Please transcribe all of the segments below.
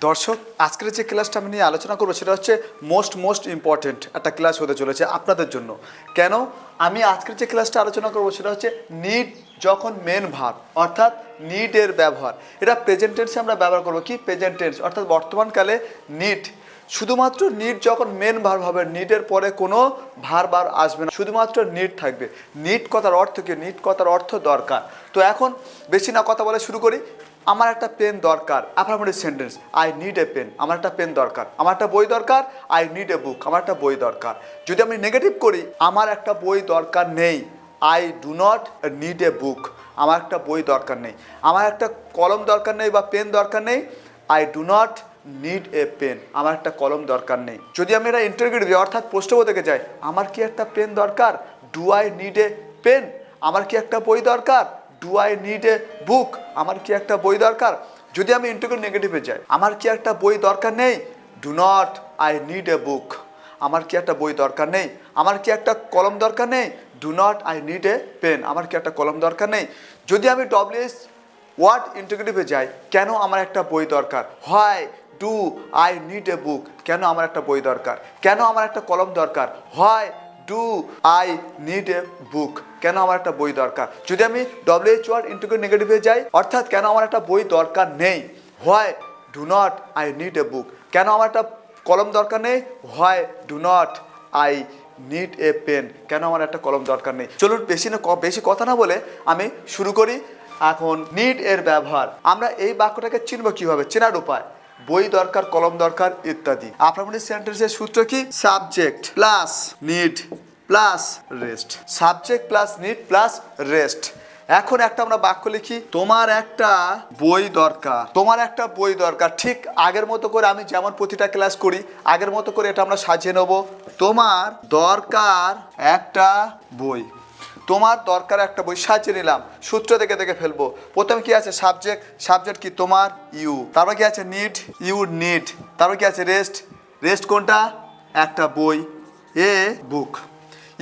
দর্শক, আজকের যে ক্লাসটা আমি নিয়ে আলোচনা করব সেটা হচ্ছে মোস্ট মোস্ট ইম্পর্টেন্ট একটা ক্লাস হতে চলেছে আপনাদের জন্য। কেন? আমি আজকের যে ক্লাসটা আলোচনা করব সেটা হচ্ছে নিট যখন মেন ভাব অর্থাৎ নিডের ব্যবহার। এটা প্রেজেন্ট টেন্সে আমরা ব্যবহার করব কি? প্রেজেন্ট টেন্স অর্থাৎ বর্তমানকালে নিট শুধুমাত্র নিট যখন মেন ভার হবে নিটের পরে কোনো ভার বার আসবে না। শুধুমাত্র নিট থাকবে। নিট কথার অর্থ কি? নিট কথার অর্থ দরকার। তো এখন বেশি না কথা বলে শুরু করি। আমার একটা পেন দরকার affirmative sentence I need a pen আমার একটা পেন দরকার, আমার একটা বই দরকার আই নিড এ বুক আমার একটা বই দরকার। যদি আমি নেগেটিভ করি, আমার একটা বই দরকার নেই I do not need a book আমার একটা বই দরকার নেই। আমার একটা কলম দরকার নেই বা পেন দরকার নেই I do not need a pen আমার একটা কলম দরকার নেই। যদি আমি এটা দিই অর্থাৎ প্রশ্নব থেকে যাই, আমার কি একটা পেন দরকার? Do I need a pen আমার কি একটা বই দরকার? Do I need a book আমার কি একটা বই দরকার? যদি আমি ইন্টারগ্রেট নেগেটিভে যাই, আমার কি একটা বই দরকার নেই? Do not I need a book আমার কি একটা বই দরকার নেই? আমার কি একটা কলম দরকার নেই? Do not I need a pen আমার কি একটা কলম দরকার নেই? যদি আমি ডব্লিউএস ওয়ার্ড ইন্টিগ্রেটিভে যাই, কেন আমার একটা বই দরকার? হয় do I need a book কেন আমার একটা বই দরকার? কেন আমার একটা কলম দরকার? হয় do I need a book কেন আমার একটা বই দরকার? যদি আমি ডব্লিউএইচ ওয়ার্ড ইন্টিগ্রেট নেগেটিভে যাই, অর্থাৎ কেন আমার একটা বই দরকার নেই? হয় do not I need a book কেন আমার একটা কলম দরকার নেই? হয় do not I need a pen কেন আমার একটা কলম দরকার নেই? চলুন বেশি না বেশি কথা না বলে আমি শুরু করি। এখন নিড এর ব্যবহার। আমরা এই বাক্যটাকে চিনব কীভাবে? চেনার উপায়। বই দরকার, কলম দরকার ইত্যাদি। আপনার সেন্টেন্সের সূত্র কি? Subject plus need plus rest subject plus need plus rest এখন একটা আমরা বাক্য লিখি, তোমার একটা বই দরকার। তোমার একটা বই দরকার। ঠিক আগের মতো করে আমি যেমন প্রতিটা ক্লাস করি, আগের মতো করে এটা আমরা সাজিয়ে নেব। তোমার দরকার একটা বই। তোমার দরকার একটা বই সাজিয়ে নিলাম, সূত্র দেখে দেখে ফেলব। প্রথমে কি আছে সাবজেক্ট সাবজেক্ট কি তোমার? ইউ তারপর কি আছে নিড ইউ নিড তারপর কি আছে রেস্ট রেস্ট কোনটা? একটা বই a book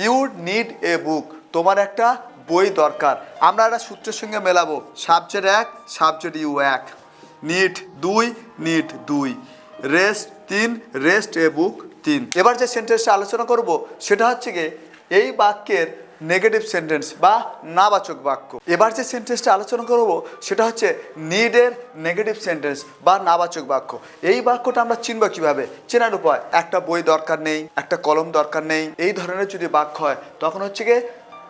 you need a book তোমার একটা বই দরকার। আমরা একটা সূত্রের সঙ্গে মেলাবো। সাবজেক্ট এক সাবজেক্ট ইউ এক। নিট দুই নিট দুই। রেস্ট তিন রেস্ট এ বুক তিন। এবার যে সেন্টেন্সটা আলোচনা করব, সেটা হচ্ছে গিয়ে এই বাক্যের নেগেটিভ সেন্টেন্স বা নাবাচক বাক্য। এবার যে সেন্টেন্সটা আলোচনা করব, সেটা হচ্ছে নিডের নেগেটিভ সেন্টেন্স বা নাবাচক বাক্য। এই বাক্যটা আমরা চিনব কীভাবে? চেনার উপায়, একটা বই দরকার নেই, একটা কলম দরকার নেই। এই ধরনের যদি বাক্য হয়, তখন হচ্ছে গিয়ে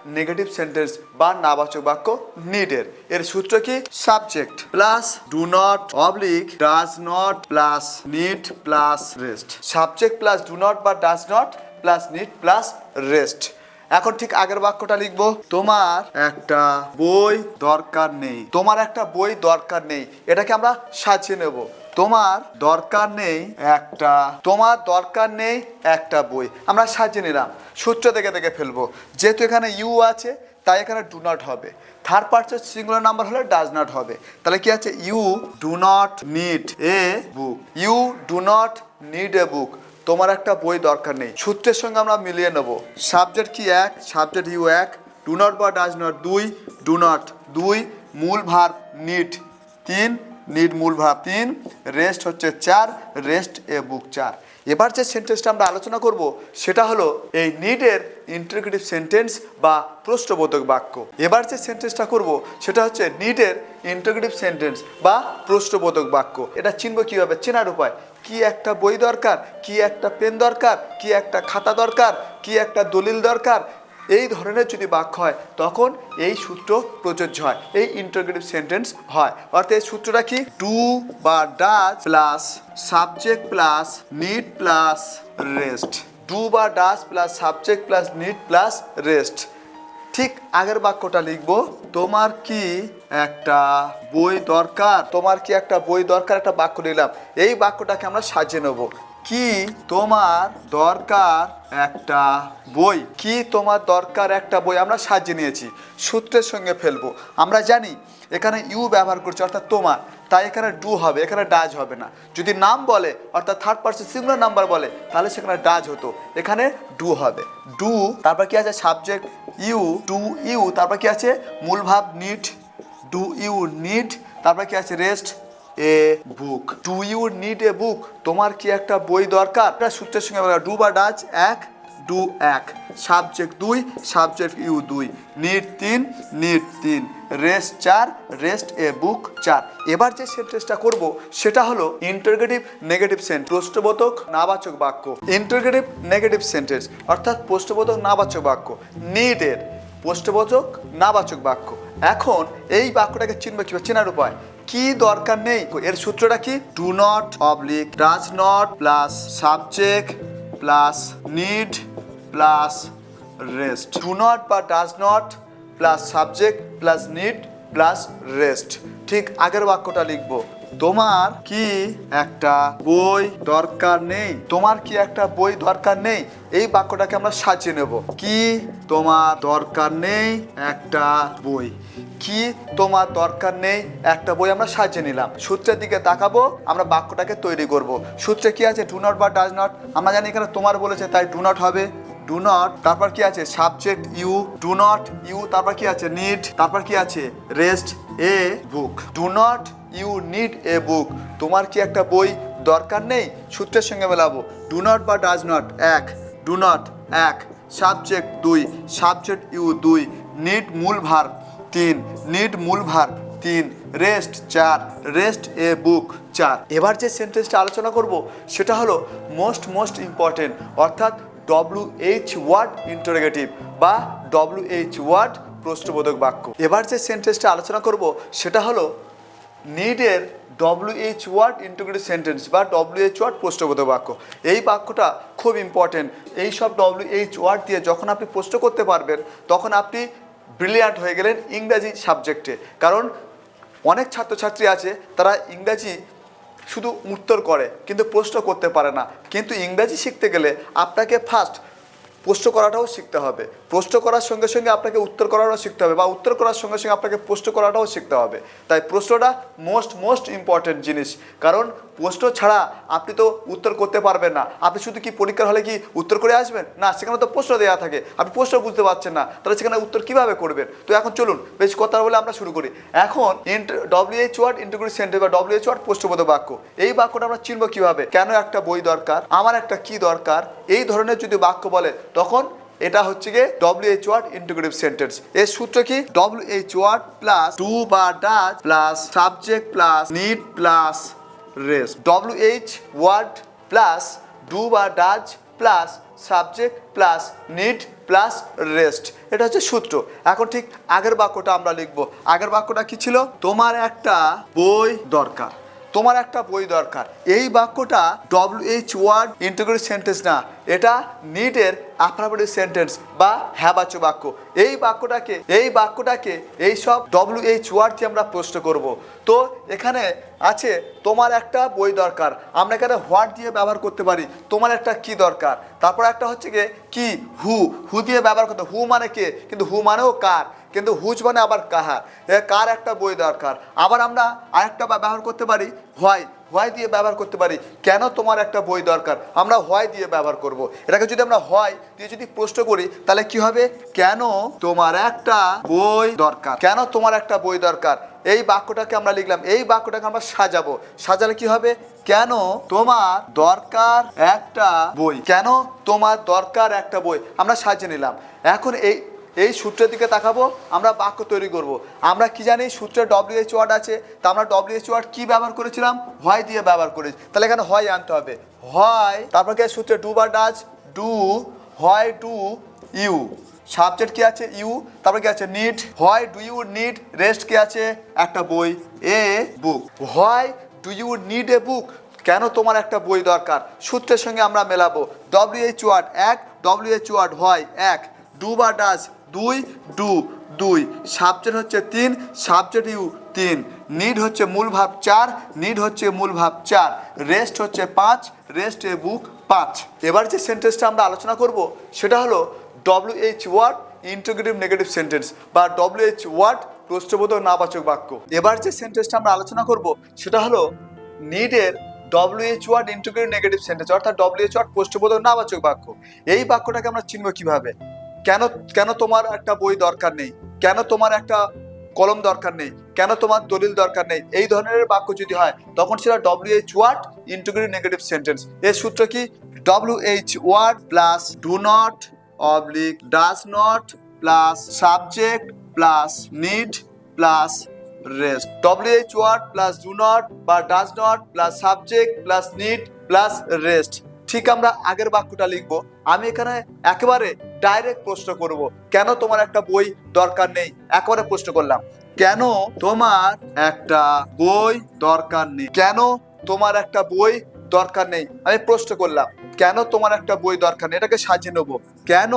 নেগেটিভ সেন্টেন্স বা নাবাচক বাক্য নিডের এর সূত্র কি? Subject plus do not oblique does not plus need plus rest subject plus do not বা does not plus need plus rest এখন ঠিক আগের বাক্যটা লিখব। তোমার একটা বই দরকার নেই। তোমার একটা বই দরকার নেই। এটাকে আমরা সাজিয়ে নেব। তোমার দরকার নেই একটা, তোমার দরকার নেই একটা বই। আমরা সাজিয়ে নিলাম। সূত্র দেখে দেখে ফেলব। যেহেতু এখানে ইউ আছে, তাই এখানে ডু নট হবে। থার্ড পার্সের সিঙ্গুলার নাম্বার হলে ডাজ নট হবে। তাহলে কি আছে? You do not need a book you do not need a book তোমার একটা বই দরকার নেই। সূত্রের সঙ্গে আমরা মিলিয়ে নেব। সাবজেক্ট কি এক, সাবজেক্ট ইউ এক, ডু নট বা ডাজ নট দুই, ডু নট দুই, মূল ভার নিট তিন, নিট মূল ভার তিন, রেস্ট হচ্ছে চার, রেস্ট এ বুক চার। এবার যে সেন্টেন্সটা আমরা আলোচনা করব, সেটা হলো এই নিডের ইন্টারগ্রেটিভ সেন্টেন্স বা প্রশ্নবোধক বাক্য। এবার যে সেন্টেন্সটা করব, সেটা হচ্ছে নিডের ইন্টারগ্রেটিভ সেন্টেন্স বা প্রশ্নবোধক বাক্য। এটা চিনব কীভাবে? চেনার উপায়। কি একটা বই দরকার, কি একটা পেন দরকার, কি একটা খাতা দরকার, কি একটা দলিল দরকার, এই ধরনের যদি বাক্য হয়, তখন এই সূত্র প্রযোজ্য হয়, এই ইন্টারগ্রেটিভ সেন্টেন্স হয়। অর্থাৎ এই সূত্রটা কি? টু বা does plus subject plus need plus rest do বা does plus subject plus need plus rest ঠিক আগের বাক্যটা লিখব, তোমার কি একটা বই দরকার? তোমার কি একটা বই দরকার? একটা বাক্য নিলাম। এই বাক্যটাকে আমরা সাজিয়ে নেব। কি তোমার দরকার একটা বই? কি তোমার দরকার একটা বই? আমরা সাজিয়ে নিয়েছি, সূত্রের সঙ্গে ফেলব। আমরা জানি এখানে ইউ ব্যবহার করছি, অর্থাৎ তোমার। তাই এখানে ডু হবে, এখানে ডাজ হবে না। যদি নাম বলে, অর্থাৎ থার্ড পার্সন সিঙ্গুলার নাম্বার বলে, তাহলে সেখানে ডাজ হতো। এখানে ডু হবে। ডু, তারপর কি আছে? সাবজেক্ট ইউ, ডু ইউ, তারপর কি আছে? মূল ভাব নিড ডু ইউ নিড তারপর কি আছে? Rest a book do you need a book তোমার কি একটা বই দরকার? সূত্রের সঙ্গে ডু বা ডাচ এক ডু এক। সাবজেক্ট দুই সাবজেক্ট ইউ দুই। নিট তিন নিট তিন। রেস্ট চার রেস্ট এ বুক চার। এবার যে সেন্টেন্সটা করব, সেটা হলো ইন্টারগেটিভ নেগেটিভ সেন্টেন্স প্রশ্নবোধক নাবাচক বাক্য। ইন্টারগেটিভ নেগেটিভ সেন্টেন্স অর্থাৎ প্রশ্নবোধক নাবাচক বাক্য। নিডের প্রশ্নবোধক নাবাচক বাক্য। এখন এই বাক্যটাকে চিনবে কীভাবে? চেনার উপায়। কি দরকার নেই? এর সূত্রটা কি? Do not oblique does not plus subject plus need plus rest do not বা does not plus subject plus need plus rest ঠিক আগের বাক্যটা লিখব। তোমার কি একটা বই দরকার নেই? তোমার কি একটা বই দরকার নেই? এই বাক্যটাকে আমরা সাজিয়ে নেব। কি তোমার দরকার নেই? একটা বই। কি তোমার দরকার নেই? একটা বই আমরা সাজিয়ে নিলাম। সূত্রের দিকে তাকাবো, আমরা বাক্যটাকে তৈরি করব। সূত্রে কি আছে? ডু নট বা ডাজ নট আমরা জানি এখানে তোমার বলেছে, তাই ডু নট হবে। ডু নট তারপর কি আছে? Subject you do not you তারপর কি আছে? নিড তারপর কি আছে? Rest a book do not you need a book তোমার কি একটা বই দরকার নেই? সূত্রের সঙ্গে মেলাবো। ডু নট বা ডাজ নট এক। ডু নট এক। সাবজেক্ট দুই। সাবজেক্ট ইউ দুই। নিড মূল ভার তিন। নিড মূল ভার তিন। রেস্ট চার। রেস্ট এ বুক চার। এবার যে সেন্টেন্সটা আলোচনা করব, সেটা হলো মোস্ট মোস্ট ইম্পর্টেন্ট অর্থাৎ ডব্লিউ এইচ ওয়ার্ড ইন্টারোগেটিভ বা ডব্লিউ এইচ ওয়ার্ড প্রশ্নবোধক বাক্য। এবার যে সেন্টেন্সটা আলোচনা করব, সেটা হলো নিডের W H word integrated sentence বা ডব্লিউ এইচ ওয়ার্ড প্রশ্নবোধক বাক্য। এই বাক্যটা খুব ইম্পর্টেন্ট এই সব ডব্লিউ এইচ ওয়ার্ড দিয়ে যখন আপনি প্রশ্ন করতে পারবেন, তখন আপনি ব্রিলিয়ান্ট হয়ে গেলেন ইংরাজি সাবজেক্টে কারণ অনেক ছাত্রছাত্রী আছে, তারা ইংরাজি শুধু উত্তর করে, কিন্তু প্রশ্ন করতে পারে না। কিন্তু ইংরাজি শিখতে গেলে আপনাকে ফার্স্ট প্রশ্ন করাটাও শিখতে হবে। প্রশ্ন করার সঙ্গে সঙ্গে আপনাকে উত্তর করাটাও শিখতে হবে বা উত্তর করার সঙ্গে সঙ্গে আপনাকে প্রশ্ন করাটাও শিখতে হবে। তাই প্রশ্নটা মোস্ট মোস্ট ইম্পর্টেন্ট জিনিস। কারণ প্রশ্ন ছাড়া আপনি তো উত্তর করতে পারবেন না। আপনি শুধু কি পরীক্ষার হলে কি উত্তর করে আসবেন? না, সেখানে তো প্রশ্ন দেওয়া থাকে। আপনি প্রশ্ন বুঝতে পারছেন না। তাহলে সেখানে উত্তর কীভাবে করবেন? তো এখন চলুন, বেশ কথা বলে আমরা শুরু করি। এখন ডব্লিউএইচ ওয়ার্ড ইন্টিগ্রেটেড সেন্টেন্স বা ডব্লিউএইচ ওয়ার্ড প্রশ্নবোধক বাক্য। এই বাক্যটা আমরা চিনব কীভাবে? কেন একটা বই দরকার? আমার একটা কি দরকার? এই ধরনের যদি বাক্য বলে তখন এটা হচ্ছে গিয়ে W H word integrative sentence এর সূত্র কি? W H word plus do বা does plus subject plus need plus rest W H word plus do বা does plus subject plus need plus rest এটা হচ্ছে সূত্র। এখন ঠিক আগের বাক্যটা আমরা লিখব। আগের বাক্যটা কি ছিল? তোমার একটা বই দরকার। তোমার একটা বই দরকার। এই বাক্যটা W H word integrated sentence না। এটা নিটের আফার্মেটিভ সেন্টেন্স বা হ্যাবাচু বাক্য। এই বাক্যটাকে এই বাক্যটাকে, এই সব ডব্লিউ এইচ ওয়ার্ড দিয়ে আমরা প্রশ্ন করব। তো এখানে আছে, তোমার একটা বই দরকার। আমরা এখানে হোয়াট দিয়ে ব্যবহার করতে পারি, তোমার একটা কি দরকার? তারপর একটা হচ্ছে গিয়ে কি হু হু দিয়ে ব্যবহার করতে হু মানে কে? কিন্তু হু মানেও কার, কিন্তু হুজ মানে আবার কাহার। কার একটা বই দরকার। আবার আমরা আরেকটা ব্যবহার করতে পারি হোয়াই হোয়াই দিয়ে ব্যবহার করতে পারি? কেন তোমার একটা বই দরকার? আমরা হোয়াই দিয়ে ব্যবহার করব। এটাকে যদি আমরা হয় দিয়ে যদি প্রশ্ন করি, তাহলে কি হবে? কেন তোমার একটা বই দরকার? কেন তোমার একটা বই দরকার? এই বাক্যটাকে আমরা লিখলাম, এই বাক্যটাকে আমরা সাজাবো। সাজালে কি হবে? কেন তোমার দরকার একটা বই? কেন তোমার দরকার একটা বই? আমরা সাজিয়ে নিলাম। এখন এই এই সূত্রের দিকে তাকাবো, আমরা বাক্য তৈরি করব। আমরা কি জানি সূত্রে ডব্লিউএইচ ওয়ার্ড আছে, তা আমরা ডব্লিউএইচ ওয়ার্ড কী ব্যবহার করেছিলাম? হয় দিয়ে ব্যবহার করেছি। তাহলে এখানে হয় আনতে হবে। হয় তারপর কি সূত্রে ডু বা ডাজ ডু হয় ডু ইউ সাবজেক্ট কি আছে? ইউ তারপর কি আছে? নিড হয় ডু ইউ নিড রেস্ট কি আছে? একটা বই এ বুক হয় do you need a book কেন তোমার একটা বই দরকার? সূত্রের সঙ্গে আমরা মেলাবো। ডব্লিউএইচ ওয়ার্ড এক ডব্লিউএইচ ওয়ার্ড হয় এক। ডু বা ডাজ দুই, ডু, দুই। সাবজেক্ট হচ্ছে তিন, সাবজেক্ট ইউ তিন। নিড হচ্ছে মূল ভাব চার, নিড হচ্ছে মূল ভাব চার। রেস্ট হচ্ছে পাঁচ, রেস্ট এ বুক পাঁচ। এবার যে সেন্টেন্সটা আমরা আলোচনা করব, সেটা হলো W H word integrative negative sentence বা ডব্লিউ এইচ ওয়ার্ড প্রশ্নবোধক নাবাচক বাক্য। এবার যে সেন্টেন্সটা আমরা আলোচনা করব, সেটা হলো নিডের WH word integrative negative sentence, অর্থাৎ ডব্লিউএইচ ওয়ার্ড প্রশ্নবোধক নাবাচক বাক্য। এই বাক্যটাকে আমরা চিনব কীভাবে? কেন কেন তোমার একটা বই দরকার নেই? কেন তোমার একটা কলম দরকার নেই? কেন তোমার দলিল দরকার নেই? এই ধরনের বাক্য যদি হয়, তখন সেটা W H word integrative negative sentence এর সূত্র কি? W H word plus do not oblique does not plus subject plus need plus rest W H word plus do not বা does not plus subject plus need plus rest ঠিক আমরা আগের বাক্যটা লিখব। আমি এখানে একেবারে ডাইরেক্ট প্রশ্ন করব, কেন তোমার একটা বই দরকার নেই? একেবারে প্রশ্ন করলাম, কেন তোমার একটা বই দরকার নেই? কেন তোমার একটা বই দরকার নেই? আমি প্রশ্ন করলাম, কেন তোমার একটা বই দরকার নেই? এটাকে সাজিয়ে নেব, কেন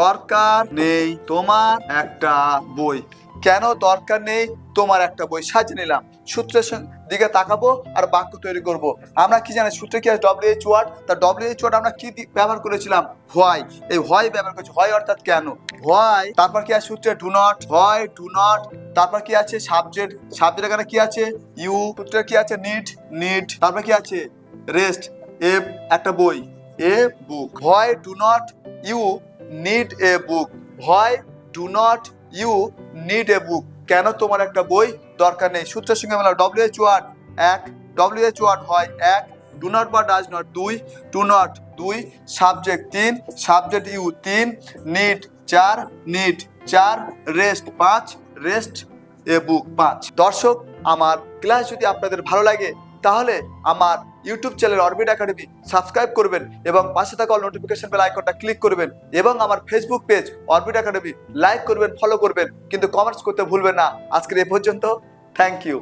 দরকার নেই তোমার একটা বই? কেন দরকার নেই? তোমার একটা বই সাজিয়ে নিলাম। সূত্রের দিকে তাকাবো আর বাক্য তৈরি করব। আমরা কি জানি, সূত্রে কি আছে ডব্লিউ এইচ ওয়ার্ড তা ডব্লিউ এইচ ওয়ার্ড আমরা কি ব্যবহার করেছিলাম? হোয়াই এই হোয়াই ব্যবহার করেছি। হোয়াই অর্থাৎ কেন? হোয়াই তারপর কি আছে সূত্রে? Do not why do not তারপর কি আছে সাবজেক্ট সাবজেক্ট এখানে কি আছে? ইউ সূত্রে কি আছে? নিট নিট তারপর কি আছে? রেস্ট এ একটা বই। A book why do not you need a book why do not you need a book কেন তোমার একটা বই দরকার নেই? সূত্রের সঙ্গে মেলা ডব্লিউ এইচ ওয়ার্ড এক। ডব্লিউ এইচ ওয়ার্ড হয় এক। ডু নট বা ডাজ নট দুই। টু নট দুই। সাবজেক্ট তিন। সাবজেক্ট ইউ তিন। নিট চার। নিট চার। রেস্ট পাঁচ। রেস্ট এ বুক পাঁচ। দর্শক, আমার ক্লাস যদি আপনাদের ভালো লাগে, তাহলে আমার YouTube channel Orbit Academy subscribe করবেন এবং পাশে থাকা অল নোটিফিকেশন বেল আইকনটা ক্লিক করবেন এবং আমার Facebook page Orbit Academy like করবেন ফলো করবেন। কিন্তু কমেন্টস করতে ভুলবেন না। আজকের এ পর্যন্ত থ্যাংক ইউ